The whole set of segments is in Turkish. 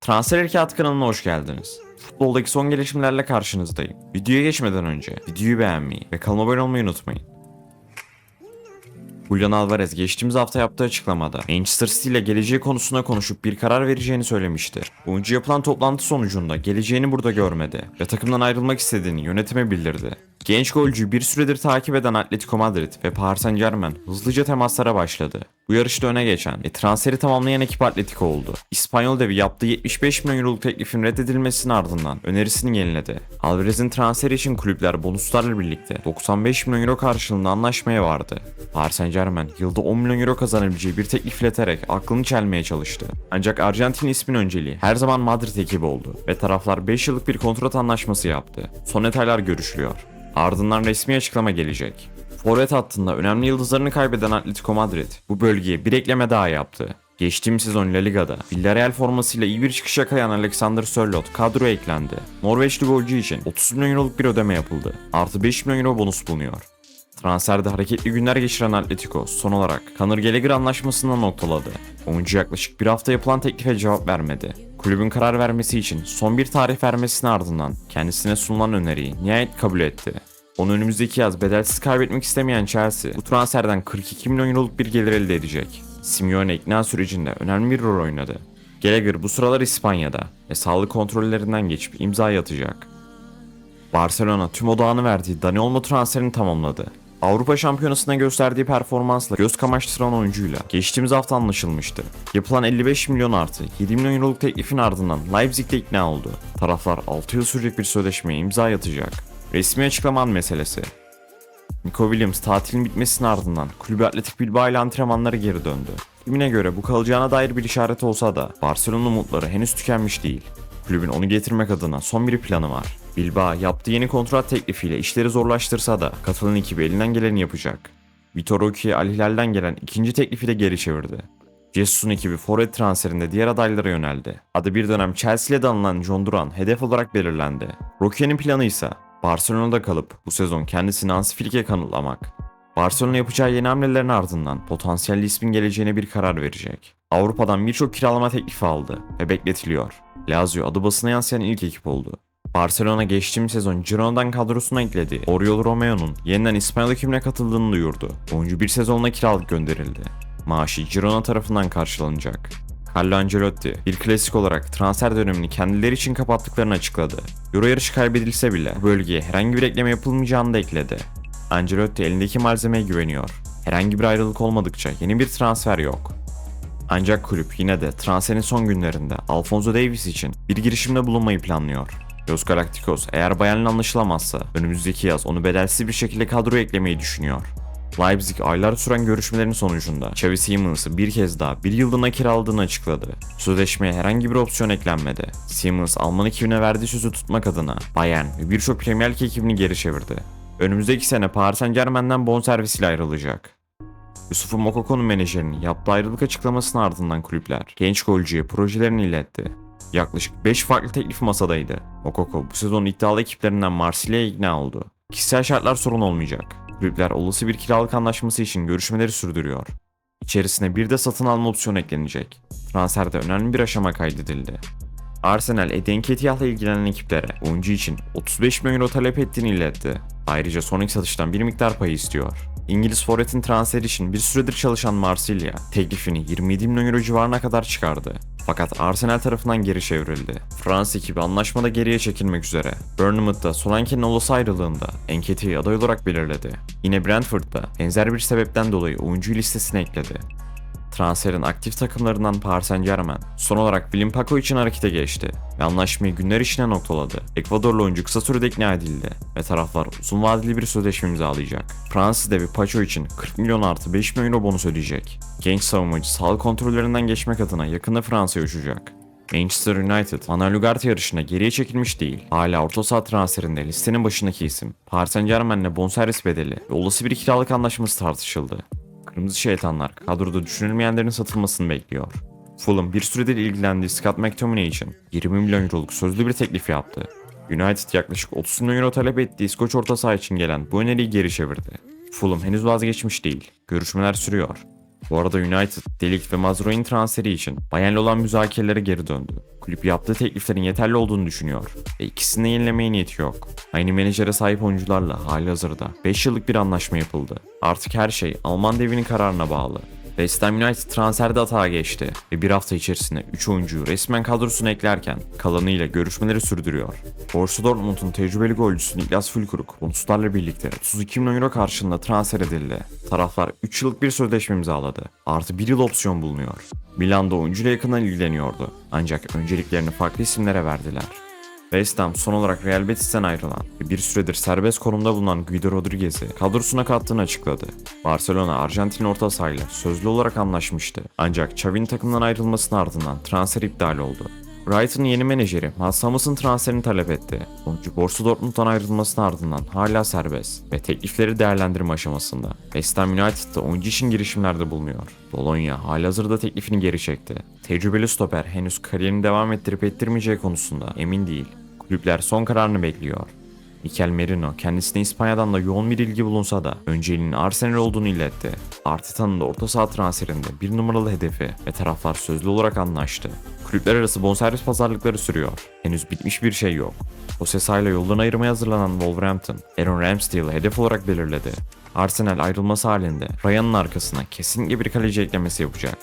Transfer Harekat kanalına hoş geldiniz. Futboldaki son gelişmelerle karşınızdayım. Videoya geçmeden önce videoyu beğenmeyi ve kanalıma abone olmayı unutmayın. Julian Alvarez geçtiğimiz hafta yaptığı açıklamada Manchester City ile geleceği konusunda konuşup bir karar vereceğini söylemişti. Oyuncu yapılan toplantı sonucunda geleceğini burada görmedi ve takımdan ayrılmak istediğini yönetime bildirdi. Genç golcüyü bir süredir takip eden Atletico Madrid ve Paris Saint Germain hızlıca temaslara başladı. Bu yarışta öne geçen ve transferi tamamlayan ekip Atletico oldu. İspanyol devi yaptığı 75 milyon euroluk teklifin reddedilmesinin ardından önerisini yeniledi. Alvarez'in transferi için kulüpler bonuslarla birlikte 95 milyon euro karşılığında anlaşmaya vardı. Paris Saint Germain yılda 10 milyon euro kazanabileceği bir teklif ileterek aklını çelmeye çalıştı. Ancak Arjantin ismin önceliği her zaman Madrid ekibi oldu ve taraflar 5 yıllık bir kontrat anlaşması yaptı. Son detaylar görüşülüyor. Ardından resmi açıklama gelecek. Forvet hattında önemli yıldızlarını kaybeden Atletico Madrid bu bölgeye bir ekleme daha yaptı. Geçtiğimiz sezon La Liga'da Villarreal formasıyla iyi bir çıkış yakalayan Alexander Sörloth kadroya eklendi. Norveçli golcü için 30 milyon euroluk bir ödeme yapıldı. Artı 5 milyon euro bonus bulunuyor. Transferde hareketli günler geçiren Atletico son olarak Conor Gallagher anlaşmasından noktaladı. Oyuncu yaklaşık bir hafta yapılan teklife cevap vermedi. Kulübün karar vermesi için son bir tarih vermesinin ardından kendisine sunulan öneriyi nihayet kabul etti. Onu önümüzdeki yaz bedelsiz kaybetmek istemeyen Chelsea bu transferden 42 milyon euroluk bir gelir elde edecek. Simeone ikna sürecinde önemli bir rol oynadı. Gallagher bu sıralar İspanya'da ve sağlık kontrollerinden geçip imza atacak. Barcelona tüm odağını verdiği Dani Olmo transferini tamamladı. Avrupa Şampiyonası'nda gösterdiği performansla göz kamaştıran oyuncuyla geçtiğimiz hafta anlaşılmıştı. Yapılan 55 milyon artı 7 milyon euroluk teklifin ardından Leipzig'te ikna oldu. Taraflar 6 yıl sürecek bir sözleşmeye imza atacak. Resmi açıklaman meselesi. Nico Williams tatilin bitmesinin ardından kulübü Atletik Bilbao ile antrenmanlara geri döndü. Kimine göre bu kalacağına dair bir işaret olsa da Barcelona umutları henüz tükenmiş değil. Kulübün onu getirmek adına son bir planı var. Bilbao yaptığı yeni kontrat teklifiyle işleri zorlaştırsa da Katalan ekibi elinden geleni yapacak. Vitor Roque Al Hilal'den gelen ikinci teklifi de geri çevirdi. Jesus'un ekibi forvet transferinde diğer adaylara yöneldi. Adı bir dönem Chelsea ile anılan John Duran hedef olarak belirlendi. Roque'nin planı ise Barcelona'da kalıp bu sezon kendisini Hansi Flick'e kanıtlamak. Barcelona yapacağı yeni hamlelerin ardından potansiyelli ismin geleceğine bir karar verecek. Avrupa'dan birçok kiralama teklifi aldı ve bekletiliyor. Lazio adı basına yansıyan ilk ekip oldu. Barcelona geçtiğimiz sezon Girona'dan kadrosuna ekledi. Oriol Romeo'nun yeniden İspanyol ekibine katıldığını duyurdu. Oyuncu bir sezonla kiralık gönderildi. Maaşı Girona tarafından karşılanacak. Carlo Ancelotti bir klasik olarak transfer dönemini kendileri için kapattıklarını açıkladı. Euro yarışı kaybedilse bile bu bölgeye herhangi bir ekleme yapılmayacağını da ekledi. Ancelotti elindeki malzemeye güveniyor. Herhangi bir ayrılık olmadıkça yeni bir transfer yok. Ancak kulüp yine de transferin son günlerinde Alfonso Davies için bir girişimde bulunmayı planlıyor. Los Galacticos eğer Bayern'le anlaşılamazsa önümüzdeki yaz onu bedelsiz bir şekilde kadroya eklemeyi düşünüyor. Leipzig aylar süren görüşmelerin sonucunda Xavi Simons'ı bir kez daha bir yıllığına kiraladığını açıkladı. Sözleşmeye herhangi bir opsiyon eklenmedi. Simons Alman ekibine verdiği sözü tutmak adına Bayern ve birçok Premier Lig ekibini geri çevirdi. Önümüzdeki sene Paris Saint Germain'den bonservisiyle ayrılacak. Yusuf Mokoko'nun menajerinin yaptığı ayrılık açıklamasının ardından kulüpler genç golcüye projelerini iletti. Yaklaşık 5 farklı teklif masadaydı. Mokoko bu sezon iddialı ekiplerinden Marsilya'ya ikna oldu. Kişisel şartlar sorun olmayacak. Kulüpler olası bir kiralık anlaşması için görüşmeleri sürdürüyor. İçerisine bir de satın alma opsiyonu eklenecek. Transferde önemli bir aşama kaydedildi. Arsenal Eden Nketiah'la ilgilenen ekiplere oyuncu için 35 milyon euro talep ettiğini iletti. Ayrıca son satıştan bir miktar payı istiyor. İngiliz forvetin transferi için bir süredir çalışan Marsilya teklifini 27 milyon euro civarına kadar çıkardı. Fakat Arsenal tarafından geri çevrildi. Fransız ekibi anlaşmada geriye çekilmek üzere. Bournemouth'ta Solanke'nin olası ayrılığında Enketiah'ı aday olarak belirledi. Yine Brentford'da benzer bir sebepten dolayı oyuncu listesine ekledi. Transferin aktif takımlarından Paris Saint Germain son olarak William Paco için harekete geçti ve anlaşmayı günler içine noktaladı. Ekvadorlu oyuncu kısa sürede ikna edildi ve taraflar uzun vadeli bir sözleşme imzalayacak. Fransız devi Paco için 40 milyon artı 5 milyon euro bonus ödeyecek. Genç savunmacı sağlık kontrollerinden geçmek adına yakında Fransa'ya uçacak. Manchester United, Manuel Ugarte yarışına geriye çekilmiş değil. Hala orta saha transferinde listenin başındaki isim. Paris Saint Germain'le bonservis bedeli ve olası bir kiralık anlaşması tartışıldı. Kırmızı şeytanlar kadroda düşünülmeyenlerin satılmasını bekliyor. Fulham bir süredir ilgilendiği Scott McTominay için 20 milyon euroluk sözlü bir teklif yaptı. United yaklaşık 30 milyon euro talep ettiği İskoç orta saha için gelen bu öneriyi geri çevirdi. Fulham henüz vazgeçmiş değil. Görüşmeler sürüyor. Bu arada United, Delict ve Mazraoui transferi için Bayern'le olan müzakerelere geri döndü. Kulüp yaptığı tekliflerin yeterli olduğunu düşünüyor ve ikisini yenilemeye niyeti yok. Aynı menajere sahip oyuncularla hali hazırda 5 yıllık bir anlaşma yapıldı. Artık her şey Alman devinin kararına bağlı. West Ham United transferde hata geçti ve bir hafta içerisinde 3 oyuncuyu resmen kadrosuna eklerken kalanıyla görüşmeleri sürdürüyor. Borussia Dortmund'un tecrübeli golcüsü Niklas Füllkrug bonuslarla birlikte 32 milyon euro karşılığında transfer edildi. Taraflar 3 yıllık bir sözleşme imzaladı. Artı 1 yıl opsiyon bulunuyor. Milan'da oyuncuyla yakından ilgileniyordu. Ancak önceliklerini farklı isimlere verdiler. West Ham son olarak Real Betis'ten ayrılan ve bir süredir serbest konumda bulunan Guido Rodriguez'i kadrosuna kattığını açıkladı. Barcelona Arjantin orta sahayla sözlü olarak anlaşmıştı. Ancak Xavi'nin takımdan ayrılmasının ardından transfer iptal oldu. Brighton'ın yeni menajeri Mats transferini talep etti. Oyuncu Borussia Dortmund'dan ayrılmasının ardından hala serbest ve teklifleri değerlendirme aşamasında. West Ham United'da oyuncu için girişimlerde bulunuyor. Bologna halihazırda teklifini geri çekti. Tecrübeli stoper henüz kariyerini devam ettirip ettirmeyeceği konusunda emin değil. Kulüpler son kararını bekliyor. Mikel Merino kendisine İspanya'dan da yoğun bir ilgi bulunsa da önceliğinin Arsenal olduğunu iletti. Arteta'nın da orta saha transferinde bir numaralı hedefi ve taraflar sözlü olarak anlaştı. Kulüpler arası bonservis pazarlıkları sürüyor. Henüz bitmiş bir şey yok. Osesa ile yoldan ayırmaya hazırlanan Wolverhampton, Aaron Ramsdale'ı hedef olarak belirledi. Arsenal ayrılması halinde Ryan'ın arkasına kesinlikle bir kaleci eklemesi yapacak.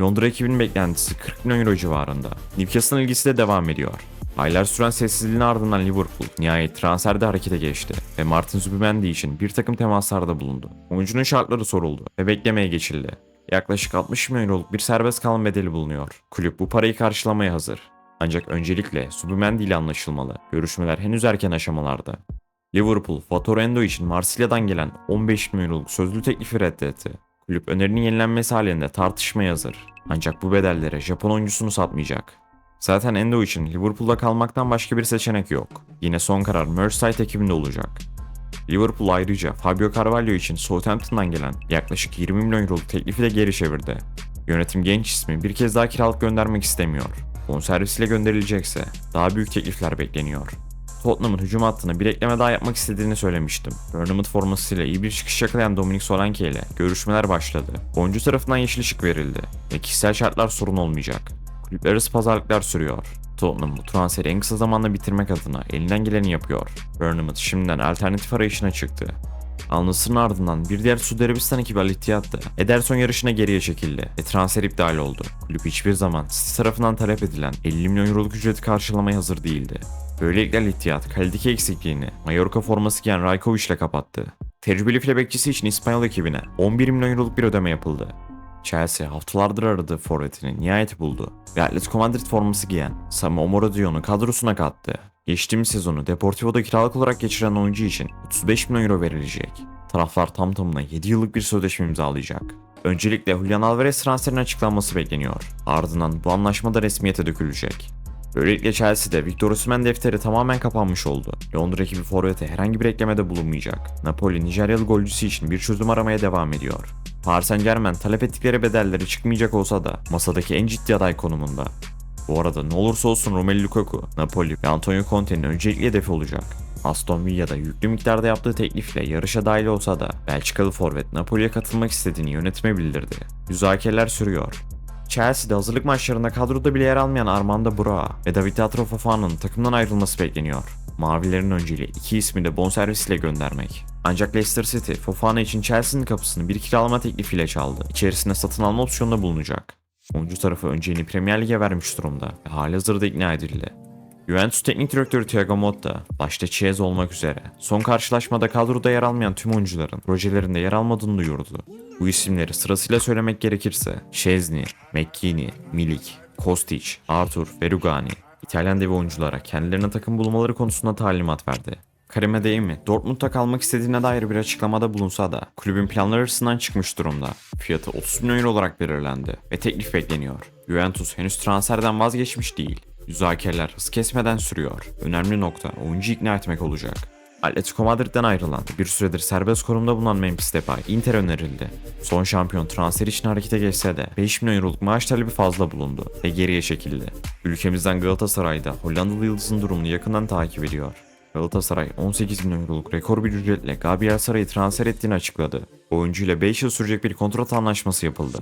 Londra ekibinin beklentisi 40 milyon euro civarında. Newcastle'ın ilgisi de devam ediyor. Aylar süren sessizliğin ardından Liverpool nihayet transferde harekete geçti ve Martin Zubimendi için bir takım temaslarda bulundu. Oyuncunun şartları soruldu ve beklemeye geçildi. Yaklaşık 60 milyon euroluk bir serbest kalma bedeli bulunuyor. Kulüp bu parayı karşılamaya hazır. Ancak öncelikle Zubimendi ile anlaşılmalı. Görüşmeler henüz erken aşamalarda. Liverpool, Fatorendo için Marsilya'dan gelen 15 milyon euroluk sözlü teklifi reddetti. Kulüp önerinin yenilenmesi halinde tartışmaya hazır. Ancak bu bedellere Japon oyuncusunu satmayacak. Zaten Endo için Liverpool'da kalmaktan başka bir seçenek yok. Yine son karar Merseyside ekibinde olacak. Liverpool ayrıca Fabio Carvalho için Southampton'dan gelen yaklaşık 20 milyon euroluk teklifi de geri çevirdi. Yönetim genç ismi bir kez daha kiralık göndermek istemiyor. Bonservisiyle gönderilecekse daha büyük teklifler bekleniyor. Tottenham'ın hücum hattına bir ekleme daha yapmak istediğini söylemiştim. Bournemouth formasıyla iyi bir çıkış yakalayan Dominic Solanke ile görüşmeler başladı. Oyuncu tarafından yeşil ışık verildi ve kişisel şartlar sorun olmayacak. Kulüpler pazarlıklar sürüyor. Tottenham bu transferi en kısa zamanda bitirmek adına elinden geleni yapıyor. Bournemouth şimdiden alternatif arayışına çıktı. Al-Nassr'ın ardından bir diğer Suudi Arabistan ekibi Al Ederson yarışına geriye çekildi ve transfer iptal oldu. Kulüp hiçbir zaman City tarafından talep edilen 50 milyon euroluk ücreti karşılamaya hazır değildi. Böylelikle Al Ittihad kaliteki eksikliğini Mallorca forması giyen Rajkovic ile kapattı. Tecrübeli file bekçisi için İspanyol ekibine 11 milyon euroluk bir ödeme yapıldı. Chelsea haftalardır aradığı forvetini nihayet buldu ve Atletico Madrid forması giyen Samu Omorodionu kadrosuna kattı. Geçtiğimiz sezonu Deportivo'da kiralık olarak geçiren oyuncu için 35 milyon euro verilecek. Taraflar tam tamına 7 yıllık bir sözleşme imzalayacak. Öncelikle Julian Alvarez transferinin açıklanması bekleniyor. Ardından bu anlaşma da resmiyete dökülecek. Böylelikle Chelsea'de Victor Osimhen defteri tamamen kapanmış oldu. Londra ekibi forvete herhangi bir eklemede bulunmayacak. Napoli Nijeryalı golcüsü için bir çözüm aramaya devam ediyor. Paris Saint Germain talep ettikleri bedelleri çıkmayacak olsa da masadaki en ciddi aday konumunda. Bu arada ne olursa olsun Romelu Lukaku, Napoli ve Antonio Conte'nin öncelikli hedefi olacak. Aston Villa'da yüklü miktarda yaptığı teklifle yarışa dahil olsa da Belçikalı forvet Napoli'ye katılmak istediğini yönetime bildirdi. Müzakereler sürüyor. Chelsea'de hazırlık maçlarında kadroda bile yer almayan Armando Broa ve David Atro Fofana'nın takımdan ayrılması bekleniyor. Mavilerin önceliği iki ismi de bonservisiyle göndermek. Ancak Leicester City, Fofana için Chelsea'nin kapısını bir kiralama teklifiyle çaldı. İçerisinde satın alma opsiyonu bulunacak. Oyuncu tarafı önceliğini Premier Lig'e vermiş durumda ve halihazırda ikna edildi. Juventus Teknik Direktörü Thiago Motta, başta Chiesa olmak üzere, son karşılaşmada kadroda yer almayan tüm oyuncuların projelerinde yer almadığını duyurdu. Bu isimleri sırasıyla söylemek gerekirse, Szczesny, McKinney, Milik, Kostic, Arthur ve Rugani, İtalyan devi oyunculara kendilerine takım bulmaları konusunda talimat verdi. Karim Adeyemi, Dortmund'da kalmak istediğine dair bir açıklamada bulunsa da kulübün planları arasından çıkmış durumda. Fiyatı 30 milyon euro olarak belirlendi ve teklif bekleniyor. Juventus henüz transferden vazgeçmiş değil. Müzakereler hız kesmeden sürüyor. Önemli nokta oyuncu ikna etmek olacak. Atletico Madrid'den ayrılan, bir süredir serbest konumda bulunan Memphis Depay Inter önerildi. Son şampiyon transfer için harekete geçse de 5 milyon euroluk maaş talebi fazla bulundu ve geriye çekildi. Ülkemizden Galatasaray'da Hollandalı yıldızın durumunu yakından takip ediyor. Galatasaray 18 milyon euroluk rekor bir ücretle Gabriel Saray'ı transfer ettiğini açıkladı. Oyuncuyla 5 yıl sürecek bir kontrat anlaşması yapıldı.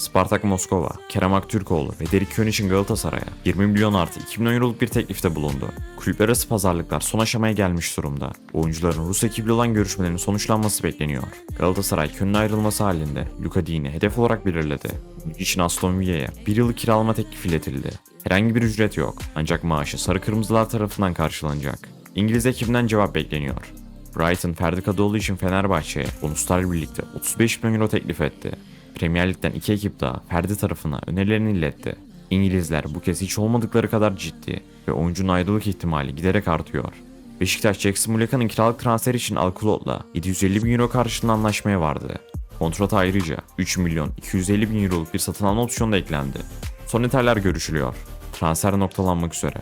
Spartak Moskova, Kerem Aktürkoğlu ve Derek Kön için Galatasaray'a 20 milyon artı 2 milyon euroluk bir teklifte bulundu. Kulüpler arası pazarlıklar son aşamaya gelmiş durumda. Oyuncuların Rus ekibiyle olan görüşmelerin sonuçlanması bekleniyor. Galatasaray Kön'ün ayrılması halinde Luka Dean'i hedef olarak belirledi. Oyuncu için Aston Villa'ya bir yıllık kiralama teklifi iletildi. Herhangi bir ücret yok ancak maaşı sarı kırmızılar tarafından karşılanacak. İngiliz ekibinden cevap bekleniyor. Brighton Ferdi Kadıoğlu için Fenerbahçe'ye bonuslarla birlikte 35 milyon euro teklif etti. Premier Lig'den iki ekip daha Ferdi tarafına önerilerini iletti. İngilizler bu kez hiç olmadıkları kadar ciddi ve oyuncunun ayrılık ihtimali giderek artıyor. Beşiktaş Jackson Muleka'nın kiralık transferi için Alkulot'la 750 bin euro karşılığında anlaşmaya vardı. Kontrata ayrıca 3 milyon 250 bin euroluk bir satın alma opsiyonu da eklendi. Son detaylar görüşülüyor. Transfer noktalanmak üzere.